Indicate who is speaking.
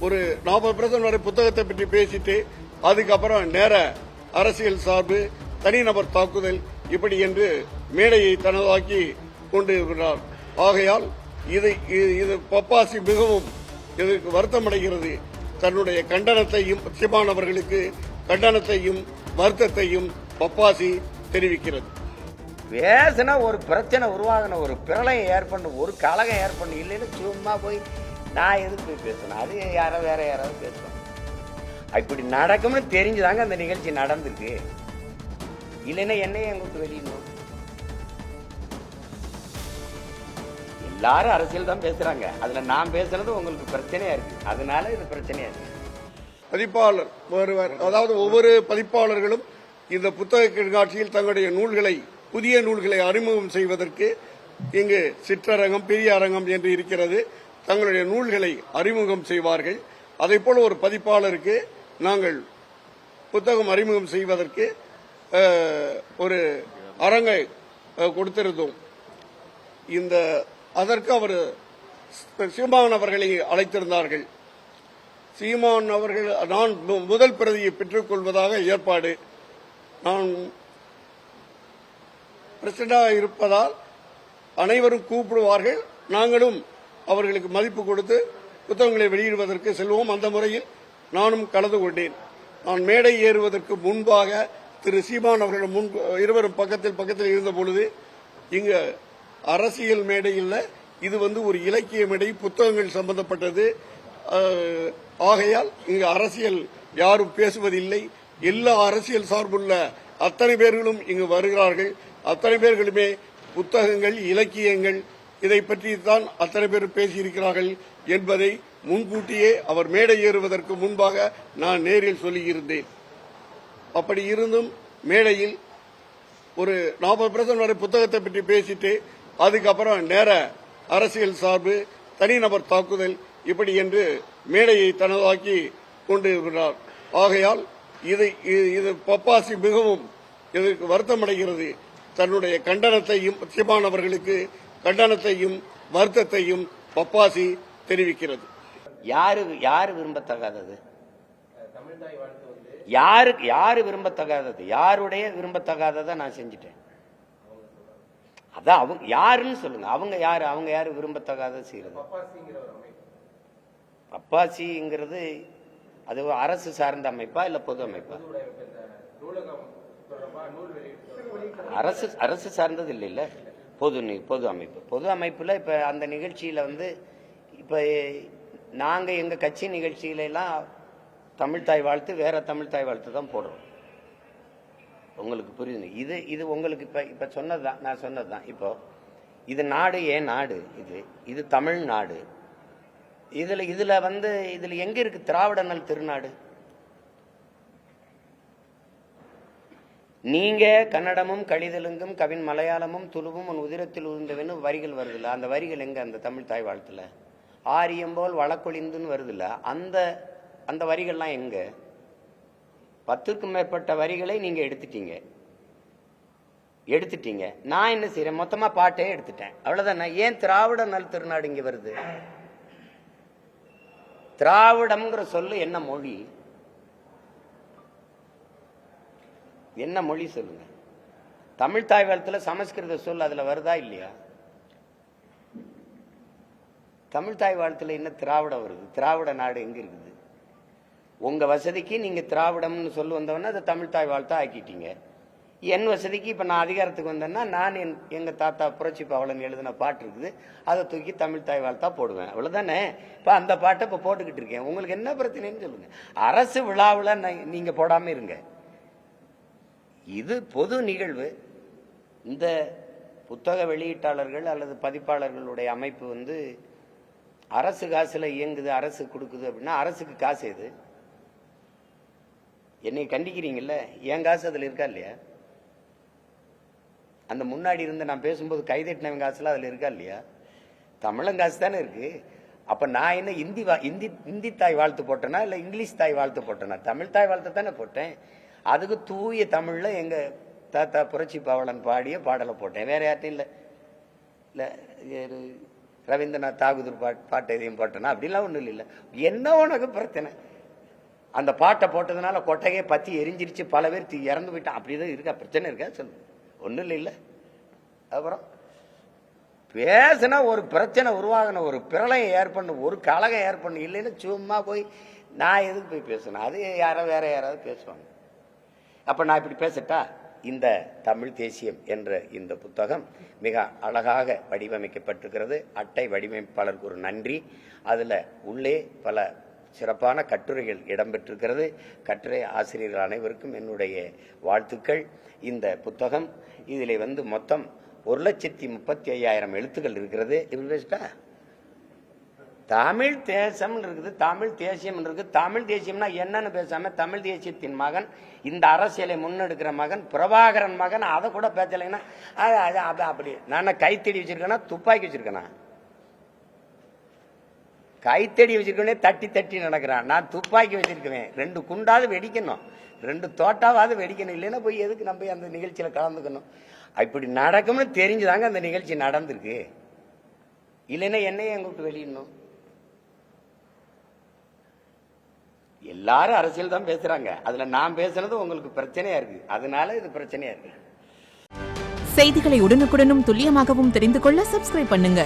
Speaker 1: ஒரு நாற்பது பர்சன்ட் வரை புத்தகத்தை பற்றி பேசிட்டு அதுக்கப்புறம் நேர அரசியல் சார்பு தனிநபர் தாக்குதல் இப்படி என்று மேடையை தனதாக்கி கொண்டிருக்கிறார். ஆகையால் இது இது- இது பப்பாசி மிகவும் இதற்கு வருத்தமடைகிறது. தன்னுடைய கண்டனத்தையும் சீமான் அவர்களுக்கு கண்டனத்தையும் வருத்தத்தையும் பப்பாசி தெரிவிக்கிறது.
Speaker 2: பேசினா ஒரு பிரச்சனை உருவாகின ஒரு பிரளயம் ஏற்படணும் ஒரு கலகம் ஏற்படணும் இல்லைன்னு சும்மா போய் நான் எதுக்கு போய் பேசணும்? அது யாரோ வேற யாராவது பேசுவாங்க. இப்படி நடக்கும்னு தெரிஞ்சுதாங்க அந்த நிகழ்ச்சி நடந்திருக்கு. இல்லைன்னா என்னையே எங்களுக்கு வெளியிடணும்? எல்லாரும் அரசியல் தான் பேசுறாங்க. அதுல நான் பேசுறது உங்களுக்கு பிரச்சனையா இருக்கு. அதனால இது பிரச்சனையா இருக்கு.
Speaker 1: பதிப்பாளர் ஒருவர் அதாவது ஒவ்வொரு பதிப்பாளர்களும் இந்த புத்தக கண்காட்சியில் தங்களுடைய நூல்களை புதிய நூல்களை அறிமுகம் செய்வதற்கு இங்கு சிற்றரங்கம் பெரிய அரங்கம் என்று இருக்கிறது. தங்களுடைய நூல்களை அறிமுகம் செய்வார்கள். அதே போல ஒரு பதிப்பாளருக்கு நாங்கள் புத்தகம் அறிமுகம் செய்வதற்கு ஒரு அரங்கை கொடுத்திருந்தோம். இந்த அதற்கு அவர் சீமான் அவர்களை அழைத்திருந்தார்கள். சீமான் அவர்கள் நான் முதல் பிரதியை பெற்றுக் கொள்வதாக ஏற்பாடு. நான் பிரசிடண்டாக இருப்பதால் அனைவரும் கூப்பிடுவார்கள். நாங்களும் அவர்களுக்கு மதிப்பு கொடுத்து புத்தகங்களை வெளியிடுவதற்கு செல்வோம். அந்த முறையில் நானும் கலந்து கொண்டேன். நான் மேடை ஏறுவதற்கு முன்பாக திரு சீமான் அவர்கள் முன் இருவரும் பக்கத்தில் பக்கத்தில் இருந்த பொழுது இங்கு அரசியல் மேடையில் இது வந்து ஒரு இலக்கிய மேடை புத்தகங்கள் சம்பந்தப்பட்டது. ஆகையால் இங்கு அரசியல் யாரும் பேசுவதில்லை. எல்லா அரசியல் சார்புள்ள அத்தனை பேர்களும் இங்கு வருகிறார்கள். அத்தனை பேர்களுமே புத்தகங்கள் இலக்கியங்கள் இதை பற்றி தான் அத்தனை பேர் பேசியிருக்கிறார்கள் என்பதை முன்கூட்டியே அவர் மேடை ஏறுவதற்கு முன்பாக நான் நேரில் சொல்லியிருந்தேன். அப்படி இருந்தும் மேடையில் ஒரு நாற்பது பர்சன்ட் வரை புத்தகத்தை பற்றி பேசிட்டு அதுக்கப்புறம் நேர அரசியல் சார்பு தனிநபர் தாக்குதல் இப்படி என்று மேடையை தனதாக்கி கொண்டிருக்கிறார். ஆகையால் இது இது- இது பப்பாசி மிகவும் இதற்கு வருத்தமடைகிறது. தன்னுடைய கண்டனத்தையும் சீமான் அவர்களுக்கு கண்டனத்தையும் வருத்தத்தையும் பப்பாசி தெரிவிக்கிறது.
Speaker 2: யாரு யாரு விரும்பத்தகாதது? யாருக்கு யாரு விரும்பத்தகாதது? யாருடைய விரும்பத்தகாததை நான் செஞ்சுட்டேன். அதான் அவங்க யாருன்னு சொல்லுங்க. அவங்க யாரு அவங்க யாரு விரும்பத்தகாத செய்யறது? பப்பாசிங்கிறது அது அரசு சார்ந்த அமைப்பா இல்ல பொது அமைப்பா? அரசு அரசு சார்ந்தது இல்லை இல்ல பொது பொது அமைப்பு. பொது அமைப்பில் இப்போ அந்த நிகழ்ச்சியில் வந்து இப்போ நாங்கள் எங்கள் கட்சி நிகழ்ச்சியிலலாம் தமிழ்தாய் வாழ்த்து வேற தமிழ்தாய் வாழ்த்து தான் போடுறோம். உங்களுக்கு புரியுது? இது இது உங்களுக்கு இப்போ இப்போ சொன்னது தான் நான் சொன்னது தான் இப்போது இது நாடு ஏன் நாடு இது? இது தமிழ்நாடு இதில் இதில் வந்து இதில் எங்கே இருக்குது திராவிட நல் திருநாடு? நீங்க கன்னடமும் கழிதலுங்கும் கவின் மலையாளமும் துளுவும் உன் உதிரத்தில் உதிர்ந்தவன்னு வரிகள் வருதுல்ல. அந்த வரிகள் எங்க? அந்த தமிழ் தாய் வாழ்த்துல. ஆரியம் போல் வழக்கொழிந்துன்னு வருதுல்ல. அந்த அந்த வரிகள்லாம் எங்க? பத்துக்கும் மேற்பட்ட வரிகளை நீங்க எடுத்துட்டீங்க. எடுத்துட்டீங்க. நான் என்ன செய்யறேன் மொத்தமா பாட்டே எடுத்துட்டேன். அவ்வளவுதானே? ஏன் திராவிட நல் திருநாடு இங்க வருது? திராவிடம்ங்கிற சொல்லு என்ன மொழி? என்ன மொழி சொல்லுங்க? தமிழ் தாய் வாழ்த்துல சமஸ்கிருத சொல் அதில் வருதா இல்லையா? தமிழ் தாய் வாழ்த்துல என்ன திராவிடம் வருது? திராவிட நாடு எங்கே இருக்குது? உங்கள் வசதிக்கு நீங்கள் திராவிடம்னு சொல்லி வந்தவொடனே அதை தமிழ் தாய் வாழ்த்தா ஆக்கிட்டீங்க. என் வசதிக்கு இப்போ நான் அதிகாரத்துக்கு வந்தேன்னா நான் என் எங்கள் தாத்தா புரட்சி பவளன் எழுதின பாட்டு இருக்குது. அதை தூக்கி தமிழ் தாய் வாழ்த்தா போடுவேன். அவ்வளோதானே இப்போ அந்த பாட்டை இப்போ போட்டுக்கிட்டு இருக்கேன். உங்களுக்கு என்ன பிரச்சனைன்னு சொல்லுங்கள் அரசு விழாவில் நீங்கள் போடாமல் இருங்க. இது பொது நிகழ்வு. இந்த புத்தக வெளியீட்டாளர்கள் அல்லது பதிப்பாளர்களுடைய அமைப்பு வந்து அரசு காசில் இயங்குது அரசு கொடுக்குது அப்படின்னா அரசுக்கு காசு எது? என்னை கண்டிக்கிறீங்கல்ல? என் காசு அதில் இருக்கா இல்லையா? அந்த முன்னாடி இருந்து நான் பேசும்போது கைதட்டினவன் காசுலாம் அதில் இருக்கா இல்லையா? தமிழன் காசு தானே இருக்கு. அப்போ நான் என்ன இந்தி வா- இந்தி இந்தி தாய் வாழ்த்து போட்டேனா? இல்லை இங்கிலீஷ் தாய் வாழ்த்து போட்டேனா? தமிழ் தாய் வாழ்த்து தானே போட்டேன். அதுக்கு தூய தமிழில் எங்கள் தாத்தா புரட்சி பவளன் பாடிய பாடலை போட்டேன். வேறு யார்ட்டும் இல்லை. இல்லை ரவீந்திரநாத் தாகுதூர் பாட் பாட்டு எதையும் போட்டேன்னா அப்படிலாம் ஒன்றும் இல்லை. என்ன உனக்கு பிரச்சனை? அந்த பாட்டை போட்டதுனால கொட்டையே பற்றி எரிஞ்சிருச்சு பல பேர் தீ- இறந்து போயிட்டான். அப்படிதான் இருக்கா? பிரச்சனை இருக்கா? சொல்லு. ஒன்றும் இல்லை இல்லை. அப்புறம் பேசினா ஒரு பிரச்சனை உருவாகின ஒரு பிரளயம் ஏற்படணும் ஒரு கலகம் ஏற்படணும் இல்லைன்னு சும்மா போய் நான் எதுக்கு போய் பேசணும்? அது யாரோ வேற யாராவது பேசுவாங்க. அப்ப நான் இப்படி பேசட்டா? இந்த தமிழ் தேசியம் என்ற இந்த புத்தகம் மிக அழகாக வடிவமைக்கப்பட்டிருக்கிறது. அட்டை வடிவமைப்பாளருக்கு ஒரு நன்றி. அதுல உள்ளே பல சிறப்பான கட்டுரைகள் இடம்பெற்றிருக்கிறது. கட்டுரை ஆசிரியர்கள் அனைவருக்கும் என்னுடைய வாழ்த்துக்கள். இந்த புத்தகம் இதில் வந்து மொத்தம் ஒரு லட்சத்தி முப்பத்தி ஐயாயிரம் எழுத்துக்கள் இருக்கிறது. இப்படி பேசிட்டா? தமிழ் தேசம் இருக்குது தமிழ் தேசியம் இருக்குது தமிழ் தேசியம்னா என்னன்னு பேசாம தமிழ் தேசியத்தின் மகன் இந்த அரசியலை முன்னெடுக்கிற மகன் பிரபாகரன் மகன் அதை கூட பேசலைன்னா அது அது அப்படி. நான் கைத்தடி வச்சிருக்கேனா துப்பாக்கி வச்சிருக்கேனா? கைத்தடி வச்சிருக்கனே தட்டி தட்டி நடக்கிறான். நான் துப்பாக்கி வச்சிருக்கேன் ரெண்டு குண்டாவது வெடிக்கணும். ரெண்டு தோட்டாவது வெடிக்கணும். இல்லைன்னா போய் எதுக்கு நம்ம அந்த நிகழ்ச்சியில கலந்துக்கணும்? இப்படி நடக்கும்னு தெரிஞ்சுதாங்க அந்த நிகழ்ச்சி நடந்திருக்கு. இல்லைன்னா என்னையே எங்கிட்டு வெளியிடணும். எல்லாரும் அரசியல் தான் பேசுறாங்க. அதுல நான் பேசுனது உங்களுக்கு பிரச்சனையா இருக்கு. அதனால இது பிரச்சனையா இருக்கு.
Speaker 3: செய்திகளை உடனுக்குடனும் துல்லியமாகவும் தெரிந்து கொள்ள சப்ஸ்கிரைப் பண்ணுங்க.